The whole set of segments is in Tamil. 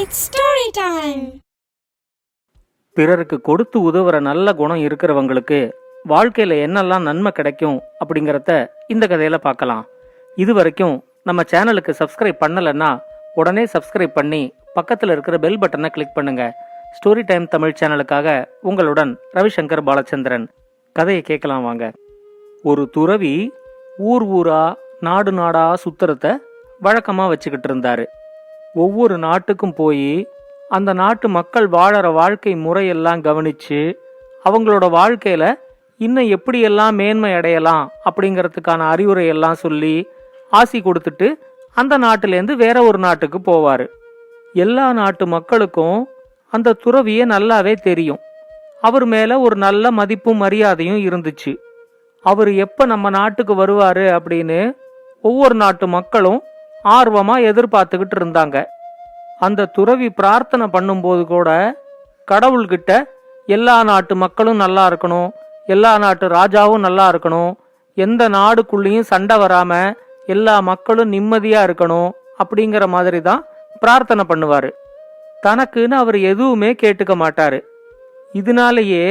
இட்ஸ் ஸ்டோரி டைம் பிறருக்கு கொடுத்து உதவுற நல்ல குணம் இருக்கிறவங்களுக்கு வாழ்க்கையில என்னெல்லாம் நன்மை கிடைக்கும் அப்படிங்கறத இந்த கதையில பார்க்கலாம். இது வரைக்கும் நம்ம சேனலுக்கு சப்ஸ்கிரைப் பண்ணலைன்னா உடனே சப்ஸ்கிரைப் பண்ணி பக்கத்தில் இருக்கிற பெல் பட்டனை கிளிக் பண்ணுங்க. ஸ்டோரி டைம் தமிழ் சேனலுக்காக உங்களுடன் ரவிசங்கர் பாலச்சந்திரன். கதையை கேட்கலாம் வாங்க. ஒரு துறவி ஊர் ஊரா நாடு நாடா சுத்துறத வழக்கமா வச்சுக்கிட்டு இருந்தாரு. ஒவ்வொரு நாட்டுக்கும் போய் அந்த நாட்டு மக்கள் வாழற வாழ்க்கை முறையெல்லாம் கவனிச்சு அவங்களோட வாழ்க்கையில இன்னும் எப்படியெல்லாம் மேன்மை அடையலாம் அப்படிங்கிறதுக்கான அறிவுரை எல்லாம் சொல்லி ஆசி கொடுத்துட்டு அந்த நாட்டிலேருந்து வேற ஒரு நாட்டுக்கு போவார். எல்லா நாட்டு மக்களுக்கும் அந்த துறவியை நல்லாவே தெரியும். அவர் மேல ஒரு நல்ல மதிப்பும் மரியாதையும் இருந்துச்சு. அவர் எப்ப நம்ம நாட்டுக்கு வருவாரு அப்படின்னு ஒவ்வொரு நாட்டு மக்களும் ஆர்வமா எதிர்பார்த்துக்கிட்டு இருந்தாங்க. அந்த துறவி பிரார்த்தனை பண்ணும்போது கூட கடவுள்கிட்ட எல்லா நாட்டு மக்களும் நல்லா இருக்கணும் எல்லா நாட்டு ராஜாவும் நல்லா இருக்கணும் எந்த நாடுக்குள்ளேயும் சண்டை வராம எல்லா மக்களும் நிம்மதியா இருக்கணும் அப்படிங்கிற மாதிரி தான் பிரார்த்தனை பண்ணுவாரு. தனக்குன்னு அவர் எதுவுமே கேட்டுக்க மாட்டாரு. இதனாலேயே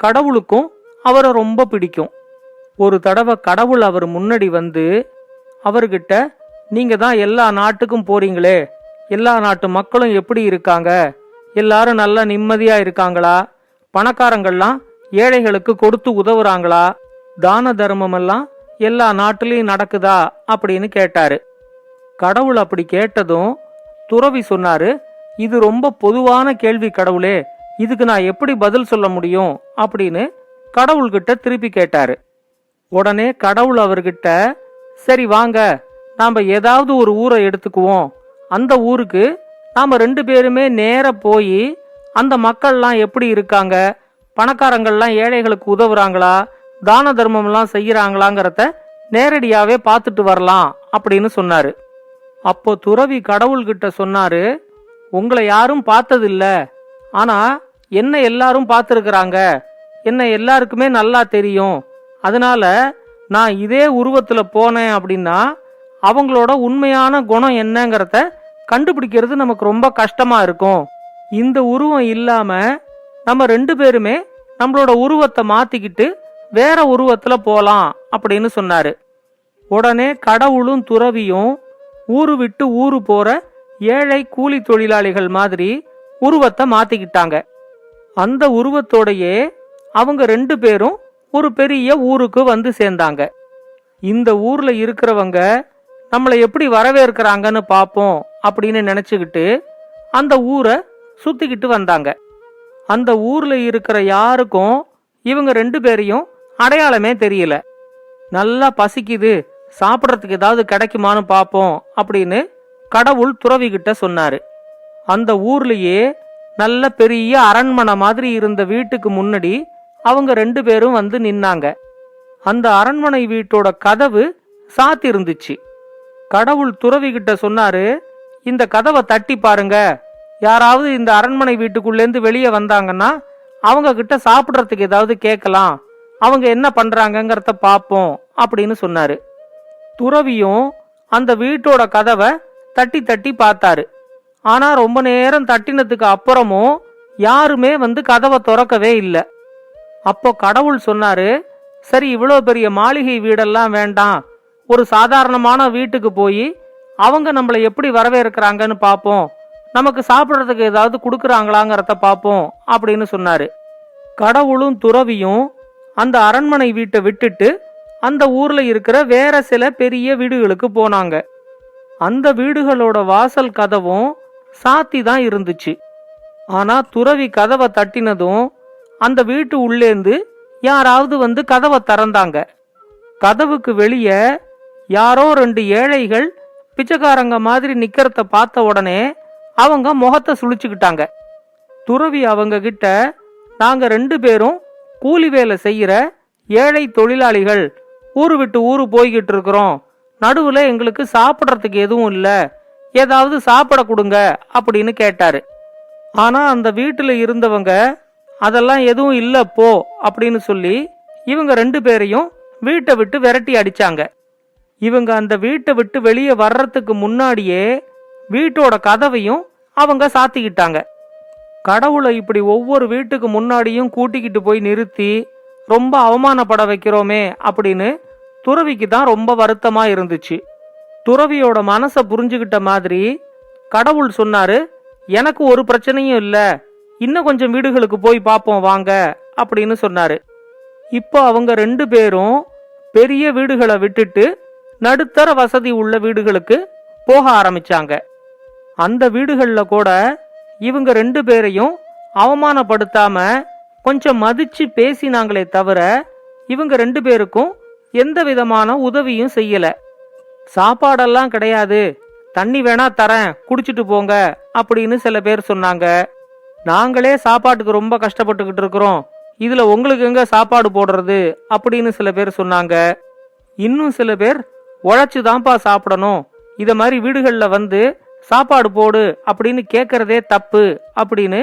கடவுளுக்கும் அவரை ரொம்ப பிடிக்கும். ஒரு தடவை கடவுள் அவர் முன்னாடி வந்து அவர்கிட்ட நீங்க தான் எல்லா நாட்டுக்கும் போறீங்களே. எல்லா நாட்டு மக்களும் எப்படி இருக்காங்க? எல்லாரும் நல்லா நிம்மதியா இருக்காங்களா? பணக்காரங்கள்லாம் ஏழைகளுக்கு கொடுத்து உதவுறாங்களா? தான தர்மம் எல்லாம் எல்லா நாட்டிலையும் நடக்குதா? அப்படின்னு கேட்டாரு. கடவுள் அப்படி கேட்டதும் துறவி சொன்னாரு இது ரொம்ப பொதுவான கேள்வி கடவுளே. இதுக்கு நான் எப்படி பதில் சொல்ல முடியும்? அப்படின்னு கடவுள்கிட்ட திருப்பி கேட்டாரு. உடனே கடவுள் அவர்கிட்ட சரி வாங்க நாம் ஏதாவது ஒரு ஊரை எடுத்துக்குவோம். அந்த ஊருக்கு நாம் ரெண்டு பேருமே நேர போய் அந்த மக்கள்லாம் எப்படி இருக்காங்க? பணக்காரங்கள்லாம் ஏழைகளுக்கு உதவுறாங்களா? தான தர்மம்லாம் செய்யறாங்களாங்கிறத நேரடியாகவே பார்த்துட்டு வரலாம் அப்படின்னு சொன்னாரு. அப்போ துறவி கடவுள்கிட்ட சொன்னாரு உங்களை யாரும் பார்த்ததில்ல. ஆனா என்ன எல்லாரும் பார்த்துருக்குறாங்க. என்ன எல்லாருக்குமே நல்லா தெரியும். அதனால நான் இதே உருவத்துல போனேன் அப்படின்னா அவங்களோட உண்மையான குணம் என்னங்கிறத கண்டுபிடிக்கிறது நமக்கு ரொம்ப கஷ்டமா இருக்கும். இந்த உருவம் இல்லாம நம்ம ரெண்டு பேருமே நம்மளோட உருவத்தை மாத்திக்கிட்டு வேற உருவத்துல போலாம் அப்படின்னு சொன்னாரு. உடனே கடவுளும் துறவியும் ஊரு விட்டு ஊரு போற ஏழை கூலி தொழிலாளிகள் மாதிரி உருவத்தை மாத்திக்கிட்டாங்க. அந்த உருவத்தோடையே அவங்க ரெண்டு பேரும் ஒரு பெரிய ஊருக்கு வந்து சேர்ந்தாங்க. இந்த ஊர்ல இருக்கிறவங்க நம்மளை எப்படி வரவேற்கிறாங்கன்னு பார்ப்போம் அப்படின்னு நினச்சிக்கிட்டு அந்த ஊரை சுத்திக்கிட்டு வந்தாங்க. அந்த ஊர்ல இருக்கிற யாருக்கும் இவங்க ரெண்டு பேரையும் அடையாளமே தெரியல. நல்லா பசிக்குது சாப்பிட்றதுக்கு ஏதாவது கிடைக்குமான்னு பார்ப்போம் அப்படின்னு கடவுள் துறவி கிட்ட சொன்னாரு. அந்த ஊர்லயே நல்ல பெரிய அரண்மனை மாதிரி இருந்த வீட்டுக்கு முன்னாடி அவங்க ரெண்டு பேரும் வந்து நின்னாங்க. அந்த அரண்மனை வீட்டோட கதவு சாத்திருந்துச்சு. கடவுள் துறவி கிட்ட சொன்னாரு இந்த கதவை தட்டி பாருங்க. யாராவது இந்த அரண்மனை வீட்டுக்குள்ளேருந்து வெளியே வந்தாங்கன்னா அவங்க கிட்ட சாப்பிட்றதுக்கு ஏதாவது கேட்கலாம். அவங்க என்ன பண்றாங்கங்கிறத பார்ப்போம் அப்படின்னு சொன்னாரு. துறவியும் அந்த வீட்டோட கதவை தட்டி தட்டி பார்த்தாரு. ஆனா ரொம்ப நேரம் தட்டினதுக்கு அப்புறமும் யாருமே வந்து கதவை திறக்கவே இல்லை. அப்போ கடவுள் சொன்னாரு சரி இவ்வளோ பெரிய மாளிகை வீடெல்லாம் வேண்டாம். ஒரு சாதாரணமான வீட்டுக்கு போய் அவங்க நம்மளை எப்படி வரவேற்கிறாங்கன்னு பார்ப்போம் நமக்கு சாப்பிட்றதுக்கு ஏதாவது கொடுக்குறாங்களாங்கிறத பார்ப்போம் அப்படின்னு சொன்னாரு. கடவுளும் துறவியும் அந்த அரண்மனை வீட்டை விட்டுட்டு அந்த ஊர்ல இருக்கிற வேற சில பெரிய வீடுகளுக்கு போனாங்க. அந்த வீடுகளோட வாசல் கதவும் சாத்தி தான் இருந்துச்சு. ஆனா துறவி கதவை தட்டினதும் அந்த வீட்டு உள்ளேந்து யாராவது வந்து கதவை திறந்தாங்க. கதவுக்கு வெளியே யாரோ ரெண்டு ஏழைகள் பிச்சைக்காரங்க மாதிரி நிக்கிறத பார்த்த உடனே அவங்க முகத்தை சுழிச்சுக்கிட்டாங்க. துறவி அவங்க கிட்ட நாங்க ரெண்டு பேரும் கூலி வேலை செய்யற ஏழை தொழிலாளிகள் ஊர் விட்டு ஊர் போய்கிட்டு இருக்கிறோம். நடுவுல எங்களுக்கு சாப்பிட்றதுக்கு எதுவும் இல்ல. ஏதாவது சாப்பிட கொடுங்க அப்படின்னு கேட்டாரு. ஆனா அந்த வீட்டுல இருந்தவங்க அதெல்லாம் எதுவும் இல்ல போ அப்படின்னு சொல்லி இவங்க ரெண்டு பேரையும் வீட்டை விட்டு விரட்டி அடிச்சாங்க. இவங்க அந்த வீட்டை விட்டு வெளியே வர்றதுக்கு முன்னாடியே வீட்டோட கதவையும் அவங்க சாத்திக்கிட்டாங்க. கடவுளை இப்படி ஒவ்வொரு வீட்டுக்கு முன்னாடியும் கூட்டிக்கிட்டு போய் நிறுத்தி ரொம்ப அவமானப்பட வைக்கிறோமே அப்படின்னு துறவிக்கு தான் ரொம்ப வருத்தமா இருந்துச்சு. துறவியோட மனசை புரிஞ்சுக்கிட்ட மாதிரி கடவுள் சொன்னாரு எனக்கு ஒரு பிரச்சனையும் இல்லை இன்னும் கொஞ்சம் வீடுகளுக்கு போய் பார்ப்போம் வாங்க அப்படின்னு சொன்னாரு. இப்போ அவங்க ரெண்டு பேரும் பெரிய வீடுகளை விட்டுட்டு நடுத்தர வசதி உள்ள வீடுகளுக்கு போக ஆரம்பிச்சாங்க. அந்த வீடுகளில் கூட இவங்க ரெண்டு பேரையும் அவமானப்படுத்தாம கொஞ்சம் மதிச்சு பேசினாங்களே தவிர இவங்க ரெண்டு பேருக்கும் எந்த விதமான உதவியும் செய்யல. சாப்பாடெல்லாம் கிடையாது. தண்ணி வேணா தரேன் குடிச்சிட்டு போங்க அப்படின்னு சில பேர் சொன்னாங்க. நாங்களே சாப்பாட்டுக்கு ரொம்ப கஷ்டப்பட்டுக்கிட்டு இருக்கிறோம். இதுல உங்களுக்கு எங்க சாப்பாடு போடுறது அப்படின்னு சில பேர் சொன்னாங்க. இன்னும் சில பேர் உழைச்சி தான்ப்பா சாப்பிடணும். இத மாதிரி வீடுகளில் வந்து சாப்பாடு போடு அப்படின்னு கேட்கறதே தப்பு அப்படின்னு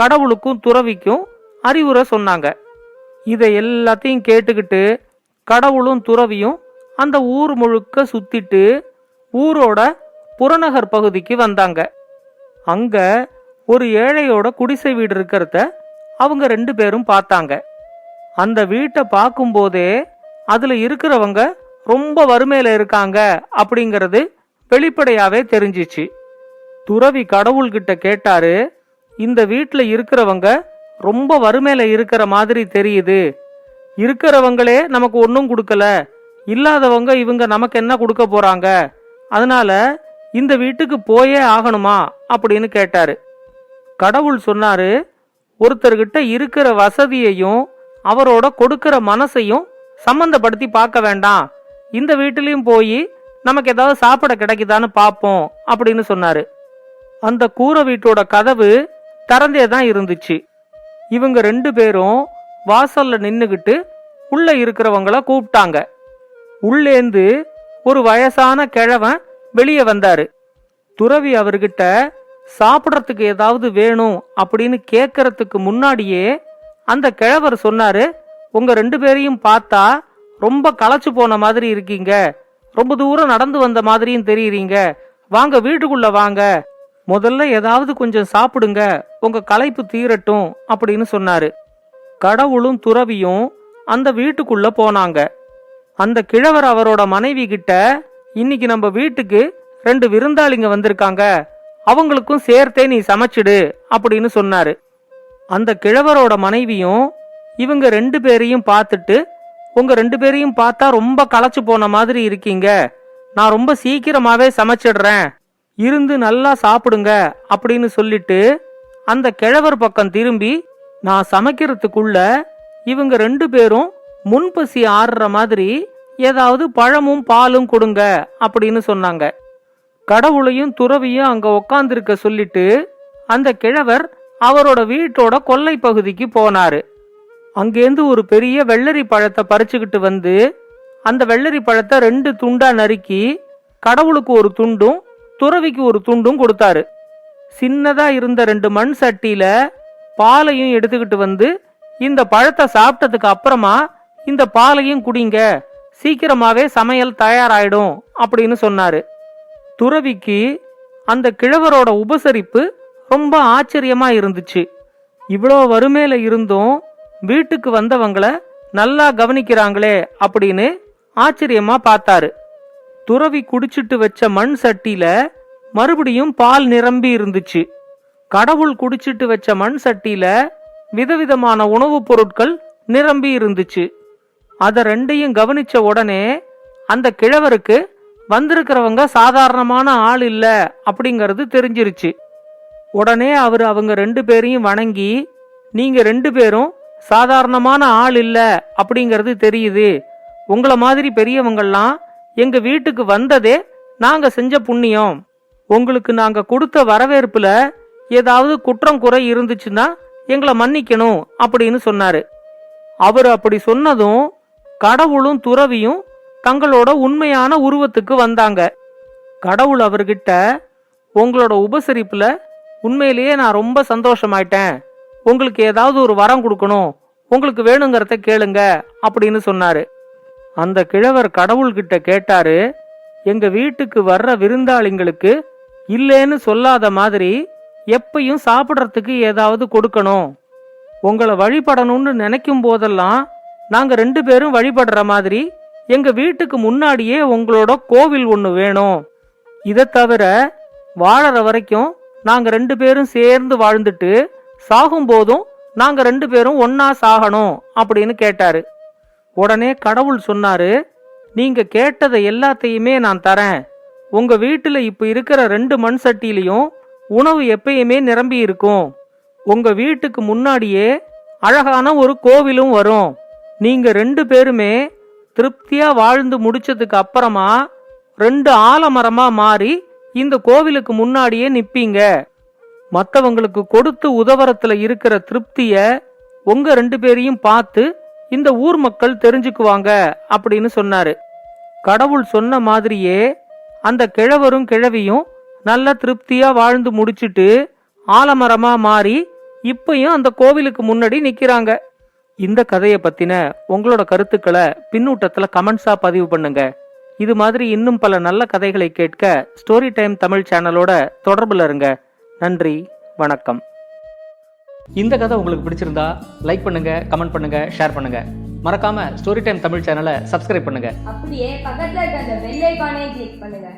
கடவுளுக்கும் துறவிக்கும் அறிவுரை சொன்னாங்க. இதை எல்லாத்தையும் கேட்டுக்கிட்டு கடவுளும் துறவியும் அந்த ஊர் முழுக்க சுத்திட்டு ஊரோட புறநகர் பகுதிக்கு வந்தாங்க. அங்க ஒரு ஏழையோட குடிசை வீடு இருக்கிறத அவங்க ரெண்டு பேரும் பார்த்தாங்க. அந்த வீட்டை பார்க்கும்போதே அதுல இருக்கிறவங்க ரொம்ப வறுமையில இருக்காங்க அப்படிங்கிறது வெளிப்படையாவே தெரிஞ்சிச்சு. துறவி கடவுள்கிட்ட கேட்டாரு இந்த வீட்டில் இருக்கிறவங்க ரொம்ப வறுமையில இருக்கிற மாதிரி தெரியுது. இருக்கிறவங்களே நமக்கு ஒன்றும் கொடுக்கல. இல்லாதவங்க இவங்க நமக்கு என்ன கொடுக்க போறாங்க? அதனால இந்த வீட்டுக்கு போயே ஆகணுமா? அப்படின்னு கேட்டாரு. கடவுள் சொன்னாரு ஒருத்தர்கிட்ட இருக்கிற வசதியையும் அவரோட கொடுக்கிற மனசையும் சம்பந்தப்படுத்தி பார்க்க வேண்டாம். இந்த வீட்டிலையும் போய் நமக்கு ஏதாவது சாப்பிட கிடைக்குதான்னு பார்ப்போம் அப்படின்னு சொன்னாரு. அந்த கூரை வீட்டோட கதவு திறந்தே தான் இருந்துச்சு. இவங்க ரெண்டு பேரும் வாசல்ல நின்னுகிட்டு உள்ள இருக்கிறவங்கள கூப்பிட்டாங்க. உள்ளேந்து ஒரு வயசான கிழவன் வெளியே வந்தாரு. துறவி அவர்கிட்ட சாப்பிட்றதுக்கு ஏதாவது வேணும்? அப்படின்னு கேட்கறதுக்கு முன்னாடியே அந்த கிழவர் சொன்னாரு உங்க ரெண்டு பேரையும் பார்த்தா ரொம்ப களைச்சு போன மாதிரி இருக்கீங்க. ரொம்ப தூரம் நடந்து வந்த மாதிரியும் தெரியுறீங்க. வாங்க வீட்டுக்குள்ள வாங்க. முதல்ல ஏதாவது கொஞ்சம் சாப்பிடுங்க. உங்க களைப்பு தீரட்டும் அப்படின்னு சொன்னாரு. கடவுளும் துறவியும் அந்த வீட்டுக்குள்ள போனாங்க. அந்த கிழவர் அவரோட மனைவி கிட்ட இன்னைக்கு நம்ம வீட்டுக்கு ரெண்டு விருந்தாளிங்க வந்திருக்காங்க. அவங்களுக்கும் சேர்த்தே நீ சமைச்சிடு அப்படின்னு சொன்னாரு. அந்த கிழவரோட மனைவியும் இவங்க ரெண்டு பேரையும் பார்த்துட்டு உங்க ரெண்டு பேரையும் பார்த்தா ரொம்ப களைச்சு போன மாதிரி இருக்கீங்க. நான் ரொம்ப சீக்கிரமாவே சமைச்சிடுறேன். இருந்து நல்லா சாப்பிடுங்க அப்படின்னு சொல்லிட்டு அந்த கிழவர் பக்கம் திரும்பி நான் சமைக்கிறதுக்குள்ள இவங்க ரெண்டு பேரும் முன்பசி ஆடுற மாதிரி ஏதாவது பழமும் பாலும் கொடுங்க அப்படின்னு சொன்னாங்க. கடவுளையும் துறவியும் அங்க உக்காந்துருக்க சொல்லிட்டு அந்த கிழவர் அவரோட வீட்டோட கொல்லை பகுதிக்கு போனாரு. அங்கேருந்து ஒரு பெரிய வெள்ளரி பழத்தை பறிச்சுக்கிட்டு வந்து அந்த வெள்ளரி பழத்தை ரெண்டு துண்டா நறுக்கி கடவுளுக்கு ஒரு துண்டும் துறவிக்கு ஒரு துண்டும் கொடுத்தாரு. சின்னதா இருந்த ரெண்டு மண் சட்டியில பாலையும் எடுத்துக்கிட்டு வந்து இந்த பழத்தை சாப்பிட்டதுக்கு அப்புறமா இந்த பாலையும் குடிங்க சீக்கிரமாவே சமையல் தயாராயிடும் அப்படின்னு சொன்னாரு. துறவிக்கு அந்த கிழவரோட உபசரிப்பு ரொம்ப ஆச்சரியமா இருந்துச்சு. இவ்வளோ வறுமையில இருந்தும் வீட்டுக்கு வந்தவங்கள நல்லா கவனிக்கிறாங்களே அப்படின்னு ஆச்சரியமா பார்த்தாரு. துறவி குடிச்சிட்டு வச்ச மண் சட்டியில மறுபடியும் பால் நிரம்பி இருந்துச்சு. கடவுள் குடிச்சிட்டு வச்ச மண் சட்டியில விதவிதமான உணவுப் பொருட்கள் நிரம்பி இருந்துச்சு. அத ரெண்டையும் கவனிச்ச உடனே அந்த கிழவருக்கு வந்திருக்கிறவங்க சாதாரணமான ஆள் இல்ல அப்படிங்கறது தெரிஞ்சிருச்சு. உடனே அவர் அவங்க ரெண்டு பேரையும் வணங்கி நீங்க ரெண்டு பேரும் சாதாரணமான ஆள் இல்லை அப்படிங்கிறது தெரியுது. உங்கள மாதிரி பெரியவங்கள்லாம் எங்க வீட்டுக்கு வந்ததே நாங்க செஞ்ச புண்ணியம். உங்களுக்கு நாங்க கொடுத்த வரவேற்புல ஏதாவது குற்றம் குறை இருந்துச்சுன்னா எங்களை மன்னிக்கணும் அப்படின்னு சொன்னாரு. அவர் அப்படி சொன்னதும் கடவுளும் துறவியும் தங்களோட உண்மையான உருவத்துக்கு வந்தாங்க. கடவுள் அவர்கிட்ட உங்களோட உபசரிப்புல உண்மையிலேயே நான் ரொம்ப சந்தோஷமாயிட்டேன். உங்களுக்கு ஏதாவது ஒரு வரம் கொடுக்கணும் உங்களுக்கு வேணுங்கிறத கேளுங்க அப்படின்னு சொன்னாரு. அந்த கிழவர் கடவுள்கிட்ட கேட்டாரு எங்க வீட்டுக்கு வர்ற விருந்தாளிங்களுக்கு இல்லேன்னு சொல்லாத மாதிரி எப்பையும் சாப்பிட்றதுக்கு ஏதாவது கொடுக்கணும். உங்களை வழிபடணும்னு நினைக்கும் போதெல்லாம் நாங்க ரெண்டு பேரும் வழிபடுற மாதிரி எங்க வீட்டுக்கு முன்னாடியே உங்களோட கோவில் ஒன்று வேணும். இதை தவிர வாழற வரைக்கும் நாங்க ரெண்டு பேரும் சேர்ந்து வாழ்ந்துட்டு சாகும் போதும் நாங்க ரெண்டு பேரும் ஒன்னா சாகணும் அப்படின்னு கேட்டாரு. உடனே கடவுள் சொன்னாரு நீங்க கேட்டதை எல்லாத்தையுமே நான் தரேன். உங்க வீட்டுல இப்ப இருக்கிற ரெண்டு மண் சட்டியிலையும் உணவு எப்பயுமே நிரம்பி இருக்கும். உங்க வீட்டுக்கு முன்னாடியே அழகான ஒரு கோவிலும் வரும். நீங்க ரெண்டு பேருமே திருப்தியா வாழ்ந்து முடிச்சதுக்கு அப்புறமா ரெண்டு ஆலமரமா மாறி இந்த கோவிலுக்கு முன்னாடியே நிப்பீங்க. மற்றவங்களுக்கு கொடுத்து உதவரத்துல இருக்கிற திருப்திய உங்க ரெண்டு பேரையும் பார்த்து இந்த ஊர் மக்கள் தெரிஞ்சுக்குவாங்க அப்படின்னு சொன்னாரு. கடவுள் சொன்ன மாதிரியே அந்த கிழவரும் கிழவியும் நல்ல திருப்தியா வாழ்ந்து முடிச்சிட்டு ஆலமரமா மாறி இப்பயும் அந்த கோவிலுக்கு முன்னாடி நிக்கிறாங்க. இந்த கதையை பத்தின உங்களோட கருத்துக்களை பின்னூட்டத்துல கமெண்ட்ஸா பதிவு பண்ணுங்க. இது மாதிரி இன்னும் பல நல்ல கதைகளை கேட்க ஸ்டோரி டைம் தமிழ் சேனலோட தொடர்புல இருங்க. நன்றி வணக்கம். இந்த கதை உங்களுக்கு பிடிச்சிருந்தா லைக் பண்ணுங்க கமெண்ட் பண்ணுங்க ஷேர் பண்ணுங்க. மறக்காம ஸ்டோரி டைம் தமிழ் சேனலை சப்ஸ்கிரைப் பண்ணுங்க. அப்படியே பக்கத்துல இருக்க அந்த பெல் ஐகானையும் கிளிக் பண்ணுங்க.